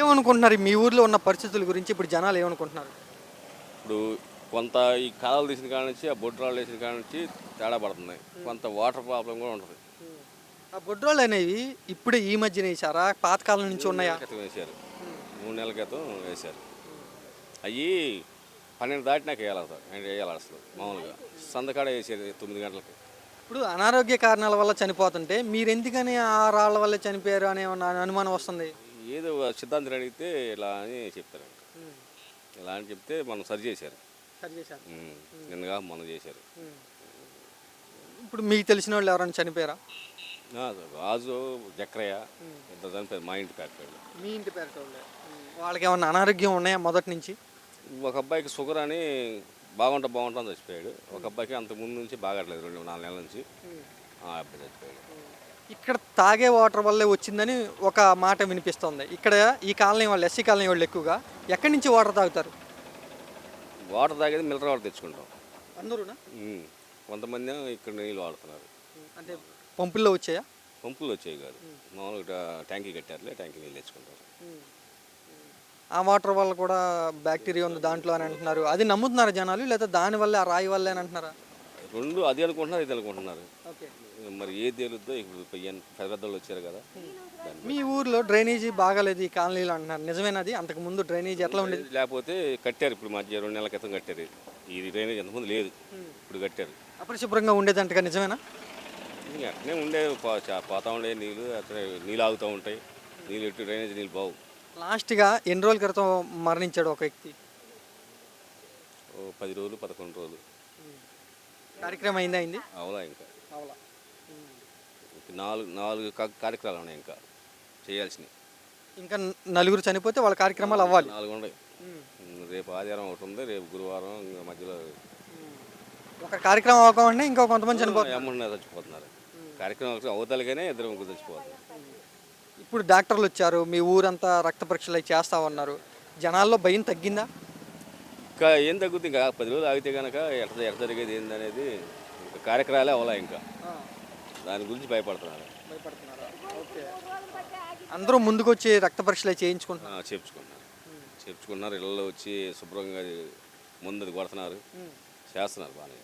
ఏమనుకుంటున్నారు? మీ ఊర్లో ఉన్న పరిస్థితుల గురించి ఇప్పుడు జనాలు ఏమనుకుంటున్నారు? ఇప్పుడు కొంత ఈ కాలాలు తీసిన కాడ నుంచి ఆ బొడ్రాళ్ళు వేసిన కాడ నుంచి తేడా పడుతుంది కొంత వాటర్ ప్రాబ్లం కూడా ఉంటుంది. ఆ బొడ్రోళ్ళు అనేవి ఇప్పుడే ఈ మధ్యన వేసారా పాతకాలం నుంచి ఉన్నాయా? క్రితం వేశారు. మూడు నెలల క్రితం వేశారు. అవి పన్నెండు దాటినాక వేయాలి అసలు. అంటే వేయాలి అసలు మామూలుగా. సందకాడ వేసేది తొమ్మిది గంటలకి. ఇప్పుడు అనారోగ్య కారణాల వల్ల చనిపోతుంటే మీరు ఎందుకని ఆ రాళ్ళ వల్ల చనిపోయారు అనే అనుమానం వస్తుంది? ఏదో సిద్ధాంతం అడిగితే ఇలా అని చెప్తారు ఇలా అని చెప్తే మనం సరి చేశారు. సరి చేశారు. ఉమ్, నిన్నగా మొన్న చేశారు. ఇప్పుడు మీకు తెలిసిన వాళ్ళు ఎవరైనా చనిపోయారా? రాజు జక్రయ్య ఇద్దరు చనిపోయారు మా ఇంటి పేట మీ ఇంటి పేరు వాళ్ళకి ఏమన్నా అనారోగ్యం ఉన్నాయా మొదటి నుంచి? ఒక అబ్బాయికి షుగర్ అని బాగుంటా బాగుంటా అని చచ్చిపోయాడు. ఒక అబ్బాయికి అంత ముందు నుంచి బాగట్లేదు రెండు నాలుగు నెలల నుంచి. ఆ అబ్బాయి చచ్చిపోయాడు. ఇక్కడ తాగే వాటర్ వల్లే వచ్చిందని ఒక మాట వినిపిస్తుంది. ఇక్కడ ఈ కాలనీ వాళ్ళు ఎస్సీ కాలనీ వాళ్ళు ఎక్కువగా ఎక్కడి నుంచి వాటర్ తాగుతారు? వాటర్ తాగేది మిల్లర్ వాటర్ తెచ్చుకుంటాం. అందరూనా? ఉమ్. కొంతమంది ఇక్కడ నీళ్ళు వాడుతున్నారు. అంటే పంపుల్లో వచ్చాయా? పంపులు వచ్చాయి కాదు. మామూలుగా ట్యాంకీ కట్టారులే ట్యాంకీ నీళ్ళు తెచ్చుకుంటారు. ఆ వాటర్ వల్ల కూడా బ్యాక్టీరియా ఉంది దాంట్లో అని అంటున్నారు. అది నమ్ముతున్నారు జనాలు? లేదా దాని వల్లే ఆ రాయి వల్లే అని అంటున్నారా? రెండు అది అనుకుంటున్నారు ఇది అనుకుంటున్నారు. మరి ఏది తేలుద్దో ఇప్పుడు పెయ్యన్ పెద్ద పెద్దలు వచ్చారు కదా. మీ ఊర్లో డ్రైనేజీ బాగాలేదు ఈ కాలనీలో అంటున్నారు. నిజమేనది? అంతకు ముందు డ్రైనేజీ ఎట్లా ఉండేది? లేకపోతే కట్టారు ఇప్పుడు మధ్య రెండు నెలల క్రితం కట్టారు. ఈ డ్రైనేజ్ అంతకుముందు లేదు. ఇప్పుడు కట్టారు. అపరిశుభ్రంగా ఉండేదంటగా నిజమేనా? అట్నే ఉండే పో- చా- పోతా ఉండే నీళ్ళు అట్లనే నీళ్ళు ఆగుతూ ఉంటాయి. నీళ్ళు ఎట్టు డ్రైనేజ్ నీళ్ళు బావు. లాస్ట్గా ఎన్ని రోజుల క్రితం మరణించాడు ఒక వ్యక్తి? ఓ పది రోజులు పదకొండు రోజులు. కార్యక్రమం అయిందా అయింది అవలా ఇంకా? నాలుగు నాలుగు కార్యక్రమాలు ఉన్నాయి ఇంకా చేయాల్సినవి. ఇంకా నలుగురు చనిపోతే వాళ్ళ కార్యక్రమాలు అవ్వాలి. నాలుగు ఉన్నాయి. రేపు ఆదివారం ఒకటి ఉంది రేపు గురువారం ఇంకా మధ్యలో ఒక కార్యక్రమం అవ్వకుండా ఇంకా కొంతమంది చనిపోతారు ఏమన్నా చచ్చిపోతున్నారు. కార్యక్రమం అవతలగానే ఇద్దరు ముగ్గురు చచ్చిపోతున్నారు. ఇప్పుడు డాక్టర్లు వచ్చారు మీ ఊరంతా రక్త పరీక్షలు అవి చేస్తా ఉన్నారు. జనాల్లో భయం తగ్గిందా? ఇంకా ఏం తగ్గుతుంది ఇంకా పది రోజులు ఆగితే కనుక ఎట్ట ఎట్ట జరిగేది ఏందనేది ఇంకా కార్యక్రమాలే అవలా ఇంకా. దాని గురించి భయపడుతున్నారు. అందరూ ముందుకు వచ్చి రక్త పరీక్షలు చేయించుకుంటున్నారు. ఆ, చేర్చుకున్నారు చేర్చుకున్నారు ఇళ్ళలో వచ్చి శుభ్రంగా ముందు కొడుతున్నారు. చేస్తున్నారు బాగానే.